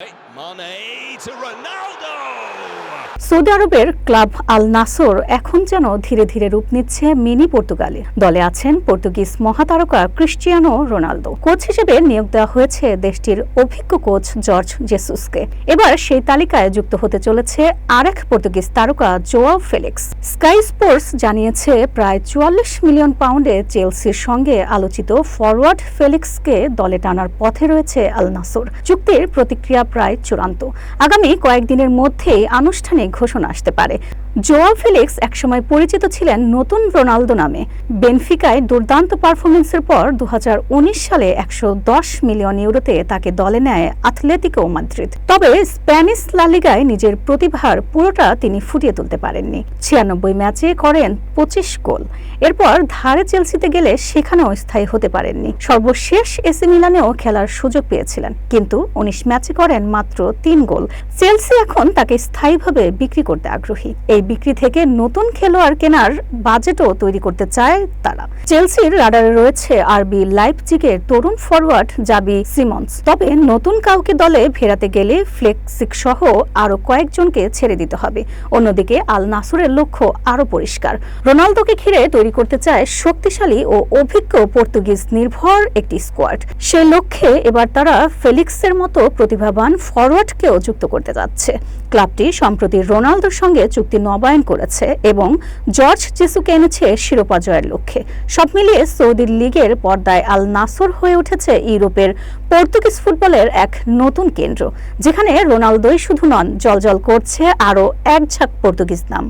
Mane to Ronaldo. Saudi আরবের club Al Nassr এখন যেন ধীরে ধীরে রূপ নিচ্ছে মিনি পর্তুগালে। দলে আছেন পর্তুগিজ মহাতারকা ক্রিশ্চিয়ানো রোনালদো। কোচ হিসেবে নিয়োগ দেওয়া হয়েছে দেশটির অভিজ্ঞ কোচ জর্জ জেসুসকে। এবার সেই তালিকায় যুক্ত হতে চলেছে আরেক পর্তুগিজ তারকা জোয়াও ফেলিক্স। স্কাই স্পোর্টস জানিয়েছে প্রায় চুয়াল্লিশ মিলিয়ন পাউন্ডে চেলসির সঙ্গে আলোচিত ফরওয়ার্ড ফেলিক্সকে দলে টানার পথে রয়েছে আল নাসর। চুক্তির প্রতিক্রিয়া প্রায় চূড়ান্ত। আগামী কয়েকদিনের মধ্যেই আনুষ্ঠানিক ঘোষণা আসতে পারে। জোয়া ফেলিক্স একসময় পরিচিত ছিলেন নতুন রোনালদো নামে। বেনফিকায় দুর্দান্ত পারফরমেন্সের পর দু সালে একশো দশ মিলিয়ন ইউরোতে তাকে দলে নেয় আথলেটিকো মাদ্রিদ। তবে স্প্যানিশ লালিগায় নিজের প্রতিভার পুরোটা তিনি ফুটিয়ে তুলতে পারেননি। ছিয়ানব্বই ম্যাচে করেন পঁচিশ গোল। এরপর ধারে চেলসিতে গেলে সেখানেও স্থায়ী হতে পারেননি। সর্বশেষ এসি মিলানেও খেলার সুযোগ পেয়েছিলেন। কিন্তু উনিশ ম্যাচে করেন মাত্র তিন গোল। চেলসি এখন তাকে স্থায়ীভাবে বিক্রি করতে আগ্রহী। এই বিক্রি থেকে নতুন খেলোয়াড় কেনার বাজেটও তৈরি করতে চায় তারা। চেলসির রাডারে রয়েছে আরবি লাইপজিগের তরুণ ফরওয়ার্ড জাবি সিমন্স। তবে নতুন কাউকে দলে ফেরাতে গেলে ফ্লেক্সিক সহ আরও কয়েকজনকে ছেড়ে দিতে হবে। অন্যদিকে আল নাসুরের লক্ষ্য আরও পরিষ্কার। রোনালদোকে ঘিরে তৈরি করতে চায় শক্তিশালী ও অভিজ্ঞ পর্তুগিজ নির্ভর একটি স্কোয়াড। সেই লক্ষ্যে এবার তারা ফেলিক্সের মতো প্রতিভাবান ফরওয়ার্ডকেও যুক্ত করতে যাচ্ছে। ক্লাবটি সম্প্রতি রোনালদোর সঙ্গে চুক্তি নবায়ন করেছে এবং জর্জ জেসুকে এনেছে শিরোপা জয়ের লক্ষ্যে। সব মিলিয়ে সৌদি লীগের পর্দায় আল নাসর হয়ে উঠেছে ইউরোপের পর্তুগিজ ফুটবলের এক নতুন কেন্দ্র, যেখানে রোনালদোই শুধু নন, জলজল করছে আরও এক ঝাঁক পর্তুগিজ নাম।